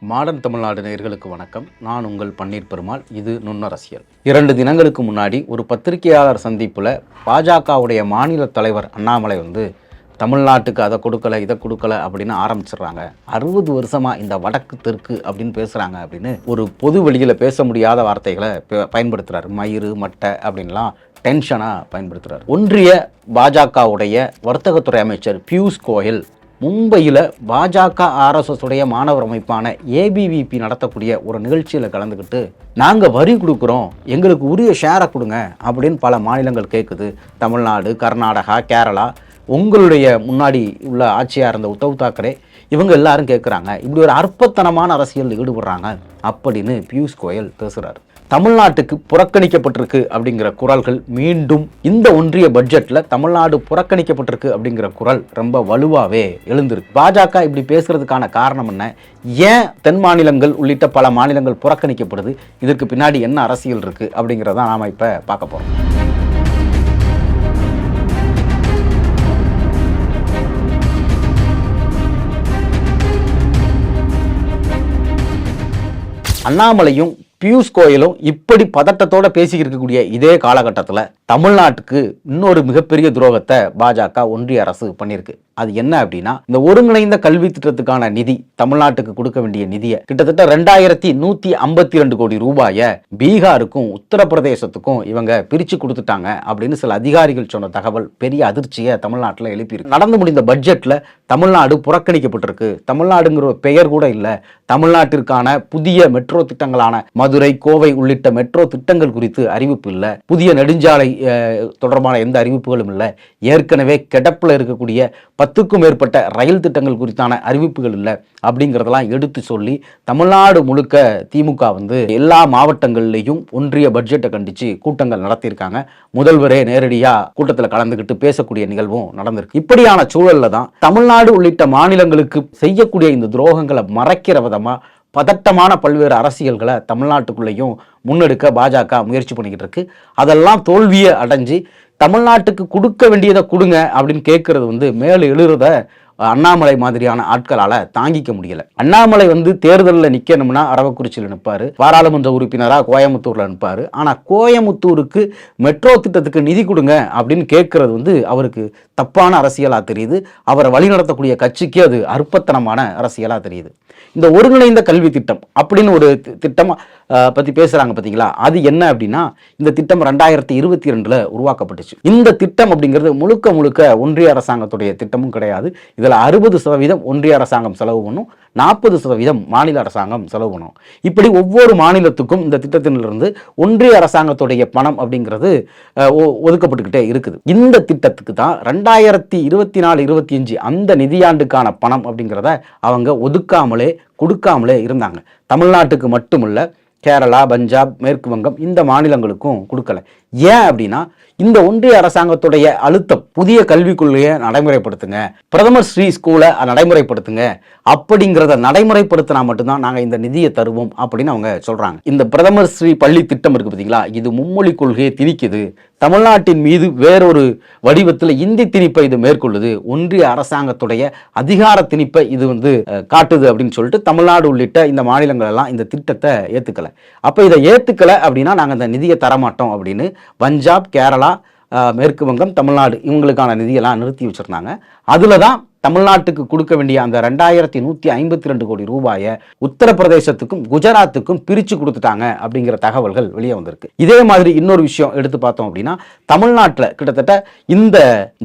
Modern Tamil Nadu நேர்களுக்கு வணக்கம். நான் உங்கள் பன்னீர் பெருமாள். இது நுண்ணரசியல். இரண்டு தினங்களுக்கு முன்னாடி ஒரு பத்திரிகையாளர் சந்திப்பில் பாஜகவுடைய மாநில தலைவர் அண்ணாமலை வந்து தமிழ்நாட்டுக்கு அதை கொடுக்கல இதை கொடுக்கல அப்படின்னு ஆரம்பிச்சிடுறாங்க. அறுபது வருஷமாக இந்த வடக்கு தெற்கு அப்படின்னு பேசுகிறாங்க அப்படின்னு ஒரு பொது வெளியில் பேச முடியாத வார்த்தைகளை ப- பயன்படுத்துறாரு. மயிறு மட்டை அப்படின்லாம் டென்ஷனாக பயன்படுத்துகிறார் ஒன்றிய பாஜகவுடைய வர்த்தகத்துறை அமைச்சர் பியூஷ் கோயல் மும்பையில் பாஜக ஆர்எஸ்எஸ் உடைய மாணவர் அமைப்பான ஏபிவிபி நடத்தக்கூடிய ஒரு நிகழ்ச்சியில் கலந்துக்கிட்டு நாங்கள் வரி கொடுக்குறோம் எங்களுக்கு உரிய ஷேரை கொடுங்க அப்படின்னு பல மாநிலங்கள் கேட்குது தமிழ்நாடு கர்நாடகா கேரளா உங்களுடைய முன்னாடி உள்ள ஆட்சியாக இருந்த உத்தவ் தாக்கரே இவங்க எல்லாரும் கேட்குறாங்க இப்படி ஒரு அற்பத்தனமான அரசியல் ஈடுபடுறாங்க அப்படின்னு பியூஷ் கோயல் பேசுகிறார் தமிழ்நாட்டுக்கு புறக்கணிக்கப்பட்டிருக்கு அப்படிங்கிற குரல்கள் மீண்டும் இந்த ஒன்றிய பட்ஜெட்டில் தமிழ்நாடு புறக்கணிக்கப்பட்டிருக்கு அப்படிங்கிற குரல் ரொம்ப வலுவாகவே எழுந்திருக்கு. பாஜக இப்படி பேசுகிறதுக்கான காரணம் என்ன? ஏன் தென் மாநிலங்கள் உள்ளிட்ட பல மாநிலங்கள் புறக்கணிக்கப்படுது? இதற்கு பின்னாடி என்ன அரசியல் இருக்குது அப்படிங்கிறத நாம் இப்போ பார்க்க போகிறோம் அண்ணாமலையும் பியூஷ் கோயலும் இப்படி பதட்டத்தோட பேசிக்கிட்டு இருக்கக்கூடிய இதே காலகட்டத்தில் தமிழ்நாட்டுக்கு இன்னொரு மிகப்பெரிய துரோகத்தை பாஜக ஒன்றிய அரசு பண்ணியிருக்கு. அது என்ன அப்படின்னா இந்த ஒருங்கிணைந்த கல்வி திட்டத்துக்கான நிதி தமிழ்நாட்டுக்கு கொடுக்க வேண்டிய நிதியை கிட்டத்தட்ட ரெண்டாயிரத்தி நூத்தி ஐம்பத்தி ரெண்டு கோடி ரூபாயை பீகாருக்கும் உத்தரப்பிரதேசத்துக்கும் இவங்க பிரிச்சு கொடுத்துட்டாங்க அப்படின்னு சில அதிகாரிகள் சொன்ன தகவல் பெரிய அதிர்ச்சியை தமிழ்நாட்டில் எழுப்பியிருக்கு. நடந்து முடிந்த பட்ஜெட்ல தமிழ்நாடு புறக்கணிக்கப்பட்டிருக்கு. தமிழ்நாடுங்கிற ஒரு பெயர் கூட இல்லை. தமிழ்நாட்டிற்கான புதிய மெட்ரோ திட்டங்களான மதுரை கோவை உள்ளிட்ட மெட்ரோ திட்டங்கள் குறித்து அறிவிப்பு இல்லை. புதிய நெடுஞ்சாலை தொடர்பான எந்த அறிவிப்புகளும் இல்லை. ஏற்கனவே கிடப்பில் இருக்கக்கூடிய பத்துக்கும் மேற்பட்ட ரயில் திட்டங்கள் குறித்தான அறிவிப்புகள் இல்லை அப்படிங்கிறதெல்லாம் எடுத்து சொல்லி தமிழ்நாடு முழுக்க திமுக வந்து எல்லா மாவட்டங்கள்லேயும் ஒன்றிய பட்ஜெட்டை கண்டித்து கூட்டங்கள் நடத்தியிருக்காங்க. முதல்வரே நேரடியாக கூட்டத்தில் கலந்துக்கிட்டு பேசக்கூடிய நிகழ்வும் நடந்திருக்கு. இப்படியான சூழல்ல தான் தமிழ்நாடு உள்ளிட்ட மாநிலங்களுக்கு செய்யக்கூடிய இந்த துரோகங்களை மறைக்கிற விதமாக பதட்டமான பல்வேறு அரசியல்களை தமிழ்நாட்டுக்குள்ளேயும் முன்னெடுக்க பாஜக முயற்சி பண்ணிக்கிட்டு இருக்கு. அதெல்லாம் தோல்வியை அடைஞ்சு தமிழ்நாட்டுக்கு கொடுக்க வேண்டியதை கொடுங்க அப்படின்னு கேட்கறது வந்து மேலே எழுறத அண்ணாமலை மாதிரியான ஆட்களால் தாங்கிக்க முடியல. அண்ணாமலை வந்து தேர்தலில் நிற்கணும்னா அரவக்குறிச்சியில் நிற்பாரு பாராளுமன்ற உறுப்பினராக கோயமுத்தூரில் நிற்பார் ஆனால் கோயம்புத்தூருக்கு மெட்ரோ திட்டத்துக்கு நிதி கொடுங்க அப்படின்னு கேட்குறது வந்து அவருக்கு தப்பான அரசியலாக தெரியுது. அவரை வழிநடத்தக்கூடிய கட்சிக்கு அது அற்பத்தனமான அரசியலாக தெரியுது. இந்த ஒருங்கிணைந்த கல்வி திட்டம் அப்படின்னு ஒரு திட்டம் பற்றி பேசுகிறாங்க பார்த்தீங்களா அது என்ன அப்படின்னா இந்த திட்டம் ரெண்டாயிரத்தி இருபத்தி ரெண்டில் உருவாக்கப்பட்டுச்சு. இந்த திட்டம் அப்படிங்கிறது முழுக்க முழுக்க ஒன்றிய அரசாங்கத்துடைய திட்டமும் கிடையாது. இதில் அறுபது சதவீதம் ஒன்றிய அரசாங்கம் செலவு பண்ணும். நாற்பது சதவீதம் மாநில அரசாங்கம் செலவு பண்ணும். இப்படி ஒவ்வொரு மாநிலத்துக்கும் இந்த திட்டத்திலிருந்து ஒன்றிய அரசாங்கத்துடைய பணம் அப்படிங்கிறது ஒ- ஒதுக்கப்பட்டுக்கிட்டே இருக்குது. இந்த திட்டத்துக்கு தான் ரெண்டாயிரத்தி இருபத்தி நாலு இருபத்தி அஞ்சு அந்த நிதியாண்டுக்கான பணம் அப்படிங்கிறத அவங்க ஒதுக்காமலே கொடுக்காமலே இருந்தாங்க. தமிழ்நாட்டுக்கு மட்டுமல்ல கேரளா பஞ்சாப் மேற்கு வங்கம் இந்த மாநிலங்களுக்கும் கொடுக்கல. ஏன் அப்படின்னா இந்த ஒன்றிய அரசாங்கத்துடைய அழுத்தம் புதிய கல்விக் கொள்கையை நடைமுறைப்படுத்துங்க. பிரதமர் ஸ்ரீ ஸ்கூலை நடைமுறைப்படுத்துங்க. அப்படிங்கிறத நடைமுறைப்படுத்தினா மட்டும்தான் நாங்கள் இந்த நிதியை தருவோம் அப்படின்னு அவங்க சொல்கிறாங்க இந்த பிரதமர் ஸ்ரீ பள்ளி திட்டம் இருக்கு பார்த்தீங்களா இது மும்மொழி கொள்கையை திணிக்குது. தமிழ்நாட்டின் மீது வேறொரு வடிவத்தில் இந்தி திணிப்பை இது மேற்கொள்ளுது. ஒன்றிய அரசாங்கத்துடைய அதிகார திணிப்பை இது வந்து காட்டுது அப்படின்னு சொல்லிட்டு தமிழ்நாடு உள்ளிட்ட இந்த மாநிலங்கள் எல்லாம் இந்த திட்டத்தை ஏற்றுக்கலை அப்போ இதை ஏற்றுக்கலை அப்படின்னா நாங்கள் இந்த நிதியை தரமாட்டோம் அப்படின்னு பஞ்சாப் கேரளா மேற்கு வங்கம் தமிழ்நாடு இவங்களுக்கான நிதியெல்லாம் நிறுத்தி வச்சுருந்தாங்க. அதில் தான் தமிழ்நாட்டுக்கு கொடுக்க வேண்டிய அந்த ரெண்டாயிரத்தி நூற்றி ஐம்பத்தி ரெண்டு கோடி ரூபாயை உத்தரப்பிரதேசத்துக்கும் குஜராத்துக்கும் பிரித்து கொடுத்துட்டாங்க அப்படிங்கிற தகவல்கள் வெளியே வந்திருக்கு. இதே மாதிரி இன்னொரு விஷயம் எடுத்து பார்த்தோம் அப்படின்னா தமிழ்நாட்டில் கிட்டத்தட்ட இந்த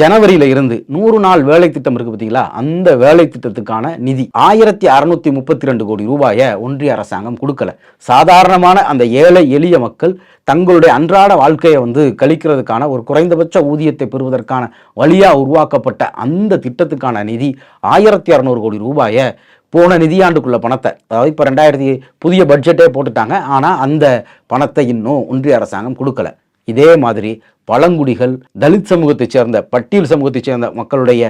ஜனவரியில இருந்து நூறு நாள் வேலை திட்டம் இருக்கு பார்த்தீங்களா? அந்த வேலை திட்டத்துக்கான நிதி ஆயிரத்தி அறுநூத்தி முப்பத்தி ரெண்டு கோடி ரூபாயை ஒன்றிய அரசாங்கம் கொடுக்கல. சாதாரணமான அந்த ஏழை எளிய மக்கள் தங்களுடைய அன்றாட வாழ்க்கையை வந்து கழிக்கிறதுக்கான ஒரு குறைந்தபட்ச ஊதியத்தை பெறுவதற்கான வழியாக உருவாக்கப்பட்ட அந்த திட்டத்துக்கான நிதி ஆயிரத்தி அறநூறு கோடி ரூபாயை போன நிதியாண்டுக்குள்ள பணத்தை அதாவது இப்போ ரெண்டாயிரத்தி புதிய பட்ஜெட்டே போட்டுட்டாங்க. ஆனால் அந்த பணத்தை இன்னும் ஒன்றிய அரசாங்கம் கொடுக்கல. இதே மாதிரி பழங்குடிகள் தலித் சமூகத்தைச் சேர்ந்த பட்டியல் சமூகத்தைச் சேர்ந்த மக்களுடைய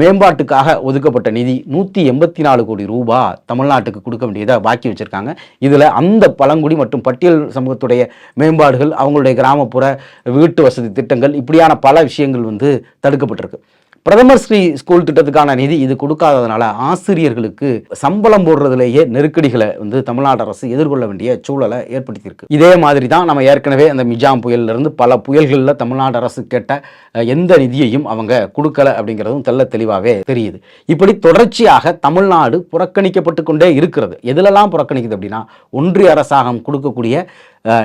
மேம்பாட்டுக்காக ஒதுக்கப்பட்ட நிதி நூற்றி எண்பத்தி நாலு கோடி ரூபா தமிழ்நாட்டுக்கு கொடுக்க வேண்டியதாக பாக்கி வச்சிருக்காங்க. இதில் அந்த பழங்குடி மற்றும் பட்டியல் சமூகத்துடைய மேம்பாடுகள் அவங்களுடைய கிராமப்புற வீட்டு வசதி திட்டங்கள் இப்படியான பல விஷயங்கள் வந்து தடுக்கப்பட்டிருக்கு. பிரதமர் ஸ்ரீ ஸ்கூல் திட்டத்துக்கான நிதி இது கொடுக்காததுனால ஆசிரியர்களுக்கு சம்பளம் போடுறதுலேயே நெருக்கடிகளை வந்து தமிழ்நாடு அரசு எதிர்கொள்ள வேண்டிய சூழலை ஏற்படுத்தியிருக்கு. இதே மாதிரி தான் நம்ம ஏற்கனவே அந்த மிஜாம் புயலிலிருந்து பல புயல்களில் தமிழ்நாடு அரசு கேட்ட எந்த நிதியையும் அவங்க கொடுக்கல அப்படிங்கிறதும் தெல்ல தெளிவாகவே தெரியுது. இப்படி தொடர்ச்சியாக தமிழ்நாடு புறக்கணிக்கப்பட்டு கொண்டே இருக்கிறது. எதிலெல்லாம் புறக்கணிக்குது அப்படின்னா ஒன்றிய அரசாங்கம் கொடுக்கக்கூடிய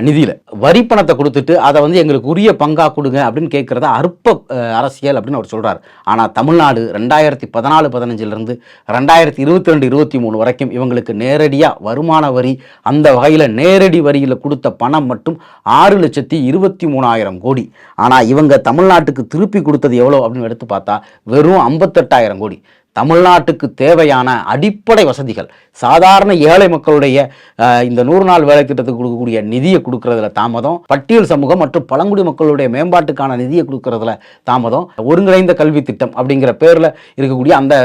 நிதியில். வரி பணத்தை கொடுத்துட்டு அதை வந்து எங்களுக்கு உரிய பங்காக கொடுங்க அப்படின்னு கேட்குறத அற்ப அரசியல் அப்படின்னு அவர் சொல்கிறார் ஆனால் தமிழ்நாடு ரெண்டாயிரத்தி பதினாலு பதினஞ்சிலிருந்து ரெண்டாயிரத்தி இருபத்தி ரெண்டு இருபத்தி மூணு வரைக்கும் இவங்களுக்கு நேரடியாக வருமான வரி அந்த வகையில் நேரடி வரியில் கொடுத்த பணம் மட்டும் ஆறு லட்சத்தி இருபத்தி மூணாயிரம் கோடி. ஆனால் இவங்க தமிழ்நாட்டுக்கு திருப்பி கொடுத்தது எவ்வளோ அப்படின்னு எடுத்து பார்த்தா வெறும் ஐம்பத்தெட்டாயிரம் கோடி. தமிழ்நாட்டுக்கு தேவையான அடிப்படை வசதிகள். சாதாரண ஏழை மக்களுடைய இந்த நூறு நாள் வேலை திட்டத்துக்கு கொடுக்கக்கூடிய நிதியை கொடுக்கறதுல தாமதம். பட்டியல் சமூகம் மற்றும் பழங்குடி மக்களுடைய மேம்பாட்டுக்கான நிதியை கொடுக்கறதுல தாமதம். ஒருங்கிணைந்த கல்வி திட்டம் அப்படிங்கிற பேரில் இருக்கக்கூடிய அந்த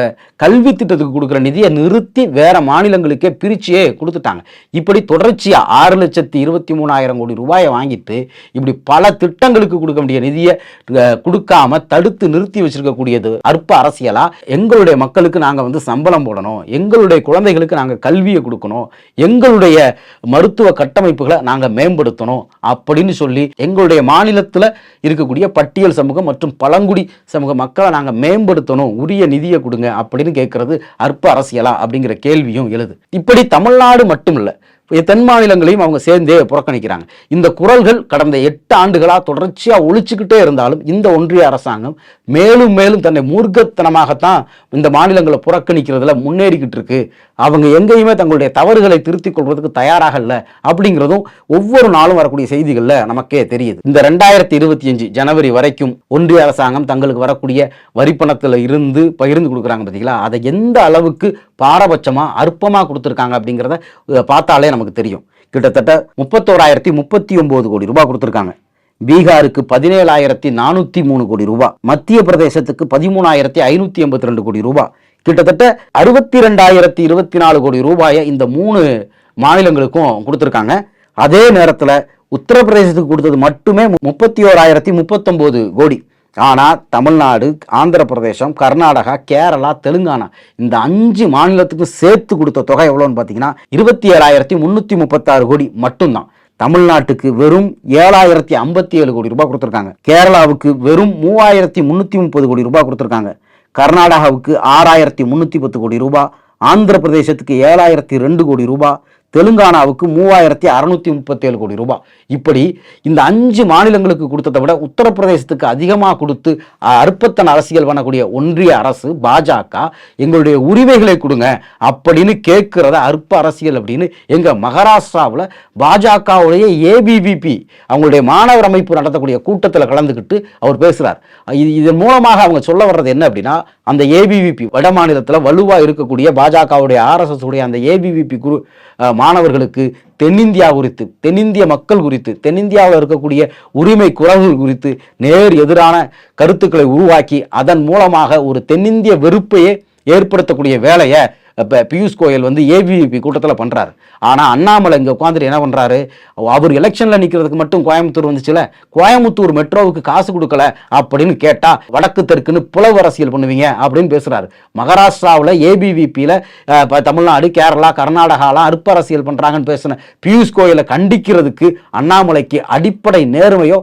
கல்வி திட்டத்துக்கு கொடுக்குற நிதியை நிறுத்தி வேற மாநிலங்களுக்கே பிரிச்சியே கொடுத்துட்டாங்க. இப்படி தொடர்ச்சியாக ஆறு லட்சத்தி இருபத்தி மூணாயிரம் கோடி ரூபாயை வாங்கிட்டு இப்படி பல திட்டங்களுக்கு கொடுக்க வேண்டிய நிதியை கொடுக்காம தடுத்து நிறுத்தி வச்சிருக்கக்கூடியது அற்ப அரசியலா. எங்களுடைய மக்களுக்கு நாங்கள் வந்து சம்பளம் போடணும் எங்களுடைய குழந்தைகளுக்கு நாங்கள் கல்வியை கொடுக்கணும் எங்களுடைய மருத்துவ கட்டமைப்புகளை நாங்கள் மேம்படுத்தணும் அப்படின்னு சொல்லி எங்களுடைய மாநிலத்தில் இருக்கக்கூடிய பட்டியல் சமூகம் மற்றும் பழங்குடி சமூக மக்களை நாங்கள் மேம்படுத்தணும் உரிய நிதியை கொடுங்க அப்படின்னு கேட்கறது அற்ப அரசியலா அப்படிங்கிற கேள்வியும் எழுது. இப்படி தமிழ்நாடு மட்டும் இல்லை தென் மாநிலங்களையும் அவங்க சேர்ந்தே புறக்கணிக்கிறாங்க. இந்த குரல்கள் கடந்த எட்டு ஆண்டுகளாக தொடர்ச்சியாக ஒழிச்சுக்கிட்டே இருந்தாலும் இந்த ஒன்றிய அரசாங்கம் மேலும் மேலும் தன்னை மூர்க்கத்தனமாகத்தான் இந்த மாநிலங்களை புறக்கணிக்கிறதுல முன்னேறிக்கிட்டு இருக்கு. அவங்க எங்கேயுமே தங்களுடைய தவறுகளை திருத்திக் கொள்வதற்கு தயாராக இல்லை அப்படிங்கிறதும் ஒவ்வொரு நாளும் வரக்கூடிய செய்திகளில் நமக்கே தெரியுது. இந்த ரெண்டாயிரத்தி இருபத்தி அஞ்சு ஜனவரி வரைக்கும் ஒன்றிய அரசாங்கம் தங்களுக்கு வரக்கூடிய வரிப்பணத்தில் இருந்து பகிர்ந்து கொடுக்குறாங்க பார்த்தீங்களா அதை எந்த அளவுக்கு பாரபட்சமாக அற்பமாக கொடுத்துருக்காங்க அப்படிங்கிறத பார்த்தாலே நமக்கு தெரியும். கிட்டத்தட்ட முப்பத்தோராயிரத்தி முப்பத்தி ஒம்பது கோடி ரூபாய் கொடுத்துருக்காங்க. பீகாருக்கு பதினேழாயிரத்தி நானூற்றி மூணு கோடி ரூபாய். மத்திய பிரதேசத்துக்கு பதிமூணாயிரத்தி ஐநூற்றி எண்பத்தி ரெண்டு கோடி ரூபாய். கிட்டத்தட்ட அறுபத்தி ரெண்டாயிரத்தி இருபத்தி நாலு கோடி ரூபாயை இந்த மூணு மாநிலங்களுக்கும் கொடுத்துருக்காங்க. அதே நேரத்தில் உத்தரப்பிரதேசத்துக்கு கொடுத்தது மட்டுமே முப்பத்தி ஓராயிரத்தி முப்பத்தொம்போது கோடி. ஆனால் தமிழ்நாடு ஆந்திர பிரதேசம் கர்நாடகா கேரளா தெலுங்கானா இந்த அஞ்சு மாநிலத்துக்கும் சேர்த்து கொடுத்த தொகை எவ்வளோன்னு பார்த்தீங்கன்னா இருபத்தி ஏழாயிரத்தி முந்நூற்றி முப்பத்தாறு கோடி மட்டும்தான். தமிழ்நாட்டுக்கு வெறும் ஏழாயிரத்தி ஐம்பத்தி ஏழு கோடி ரூபாய் கொடுத்துருக்காங்க. கேரளாவுக்கு வெறும் மூவாயிரத்தி முந்நூற்றி முப்பது கோடி ரூபாய் கொடுத்துருக்காங்க. கர்நாடகாவுக்கு ஆறாயிரத்தி முந்நூற்றி பத்து கோடி ரூபாய் ஆந்திர பிரதேசத்துக்கு ஏழாயிரத்தி ரெண்டு கோடி ரூபாய் தெலுங்கானாவுக்கு மூவாயிரத்தி அறநூற்றி முப்பத்தேழு கோடி ரூபாய். இப்படி இந்த அஞ்சு மாநிலங்களுக்கு கொடுத்ததை விட உத்தரப்பிரதேசத்துக்கு அதிகமாக கொடுத்து அற்பத்தன் அரசியல் பண்ணக்கூடிய ஒன்றிய அரசு பாஜக எங்களுடைய உரிமைகளை கொடுங்க அப்படின்னு கேட்கிறத அற்ப அரசியல் அப்படின்னு எங்கள் மகாராஷ்டிராவில் பாஜகவுடைய ஏபிவிபி அவங்களுடைய மாணவர் அமைப்பு நடத்தக்கூடிய கூட்டத்தில் கலந்துக்கிட்டு அவர் பேசுகிறார் இது இதன் மூலமாக அவங்க சொல்ல வர்றது என்ன அப்படின்னா அந்த ஏபிவிபி வட மாநிலத்தில் வலுவாக இருக்கக்கூடிய பாஜகவுடைய ஆர்எஸ்எஸ் உடைய அந்த ஏபிவிபி குரு மாணவர்களுக்கு தென்னிந்தியா குறித்து தென்னிந்திய மக்கள் குறித்து தென்னிந்தியாவில் இருக்கக்கூடிய உரிமை குரல்கள் குறித்து நேர் எதிரான கருத்துக்களை உருவாக்கி அதன் மூலமாக ஒரு தென்னிந்திய வெறுப்பையே ஏற்படுத்தக்கூடிய வேலையை இப்போ பியூஷ் கோயல் வந்து ஏபிவிபி கூட்டத்தில் பண்ணுறாரு ஆனால் அண்ணாமலை இங்கே உட்காந்துட்டு என்ன பண்ணுறாரு அவர் எலெக்ஷனில் நிற்கிறதுக்கு மட்டும் கோயம்புத்தூர் வந்துச்சுல கோயம்புத்தூர் மெட்ரோவுக்கு காசு கொடுக்கல அப்படின்னு கேட்டால் வடக்கு தெற்குன்னு புலவு அரசியல் பண்ணுவீங்க அப்படின்னு பேசுகிறாரு மகாராஷ்டிராவில் ஏபிவிபியில் தமிழ்நாடு கேரளா கர்நாடகாலாம் அற்ப அரசியல் பண்ணுறாங்கன்னு பேசின பியூஷ் கோயலை கண்டிக்கிறதுக்கு அண்ணாமலைக்கு அடிப்படை நேர்மையோ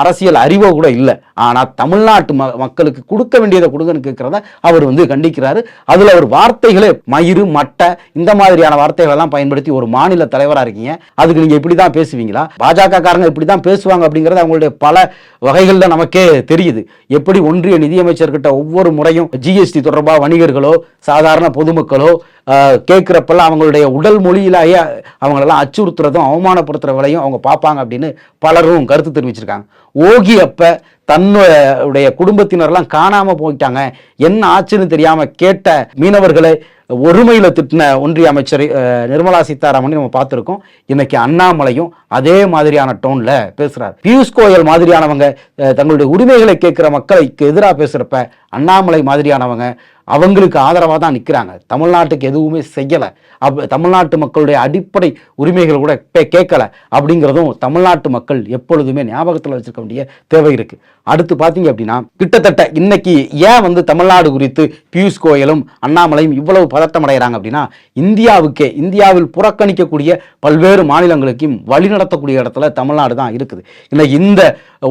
அரசியல் அறிவோ கூட இல்லை. ஆனால் தமிழ்நாட்டு ம மக்களுக்கு கொடுக்க வேண்டியதை கொடுங்கன்னு கேட்குறத அவர் வந்து கண்டிக்கிறாரு. அதில் அவர் வார்த்தைகளே மயிறு மட்டை இந்த மாதிரியான வார்த்தைகள் எல்லாம் பயன்படுத்தி ஒரு மாநில தலைவராக இருக்கீங்க. அதுக்கு நீங்கள் இப்படி தான் பேசுவீங்களா? பாஜக காரங்க இப்படி தான் பேசுவாங்க அப்படிங்கிறது அவங்களுடைய பல வகைகளில் நமக்கே தெரியுது. எப்படி ஒன்றிய நிதியமைச்சர்கிட்ட ஒவ்வொரு முறையும் ஜிஎஸ்டி தொடர்பாக வணிகர்களோ சாதாரண பொதுமக்களோ கேட்குறப்பெல்லாம் அவங்களுடைய உடல் மொழியிலேயே அவங்களெல்லாம் அச்சுறுத்துறதும் அவமானப்படுத்துகிற வேலையும் அவங்க பார்ப்பாங்க அப்படின்னு பலரும் கருத்து தெரிவிச்சிருக்காங்க. ஓகி அப்ப தன்னுடைய குடும்பத்தினர்லாம் காணாமல் போயிட்டாங்க. என்ன ஆச்சுன்னு தெரியாமல் கேட்ட மீனவர்களை ஒருமையில் திட்டின ஒன்றிய அமைச்சர் நிர்மலா சீதாராமன் நம்ம பார்த்துருக்கோம். இன்னைக்கு அண்ணாமலையும் அதே மாதிரியான டோனில் பேசுகிறார் பியூஷ் கோயல் மாதிரியானவங்க தங்களுடைய உரிமைகளை கேட்குற மக்களுக்கு எதிராக பேசுகிறப்ப அண்ணாமலை மாதிரியானவங்க அவங்களுக்கு ஆதரவாக தான் நிற்கிறாங்க தமிழ்நாட்டுக்கு எதுவுமே செய்யலை. அப் தமிழ்நாட்டு மக்களுடைய அடிப்படை உரிமைகள் கூட கேட்கலை கேட்கல. அப்படிங்கிறதும் தமிழ்நாட்டு மக்கள் எப்பொழுதுமே ஞாபகத்தில் வச்சுருக்க வேண்டிய தேவை இருக்குது அடுத்து பார்த்தீங்க அப்படின்னா கிட்டத்தட்ட இன்னைக்கு ஏன் வந்து தமிழ்நாடு குறித்து பியூஷ் கோயலும் அண்ணாமலையும் இவ்வளவு பதட்டம் அடைகிறாங்க அப்படின்னா இந்தியாவுக்கே இந்தியாவில் புறக்கணிக்கக்கூடிய பல்வேறு மாநிலங்களுக்கும் வழிநடத்தக்கூடிய இடத்துல தமிழ்நாடு தான் இருக்குது. இன்னைக்கு இந்த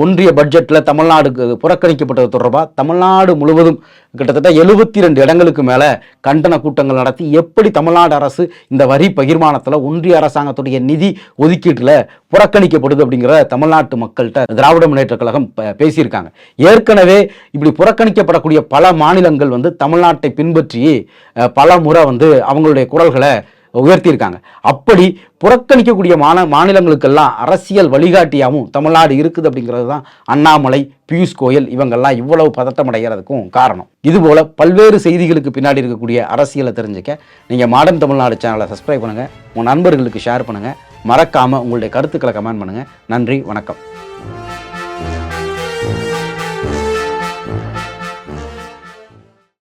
ஒன்றிய பட்ஜெட்டில் தமிழ்நாடுக்கு புறக்கணிக்கப்பட்டது தொடர்பாக தமிழ்நாடு முழுவதும் கிட்டத்தட்ட எழுபத்தி ரெண்டு இடங்களுக்கு மேலே கண்டன கூட்டங்கள் நடத்தி எப்படி தமிழ்நாடு அரசு இந்த வரி பகிர்மானத்தில் ஒன்றிய அரசாங்கத்துடைய நிதி ஒதுக்கீட்டில் புறக்கணிக்கப்படுது அப்படிங்கிற தமிழ்நாட்டு மக்கள்கிட்ட திராவிட முன்னேற்ற கழகம் பேசியிருக்காங்க. ஏற்கனவே இப்படி புறக்கணிக்கப்படக்கூடிய பல மாநிலங்கள் வந்து தமிழ்நாட்டை பின்பற்றி பல முறை வந்து அவங்களுடைய குரல்களை உயர்த்தியிருக்காங்க. அப்படி புறக்கணிக்கக்கூடிய மாநில மாநிலங்களுக்கெல்லாம் அரசியல் வழிகாட்டியாகவும் தமிழ்நாடு இருக்குது அப்படிங்கிறது தான் அண்ணாமலை பியூஷ் கோயல் இவங்கெல்லாம் இவ்வளவு பதட்டம் அடைகிறதுக்கும் காரணம். இதுபோல் பல்வேறு செய்திகளுக்கு பின்னாடி இருக்கக்கூடிய அரசியலை தெரிஞ்சுக்க நீங்கள் மாடர்ன் தமிழ்நாடு சேனலை சப்ஸ்கிரைப் பண்ணுங்கள் உங்கள் நண்பர்களுக்கு ஷேர் பண்ணுங்கள் மறக்காமல் உங்களுடைய கருத்துக்களை கமெண்ட் பண்ணுங்கள் நன்றி வணக்கம்.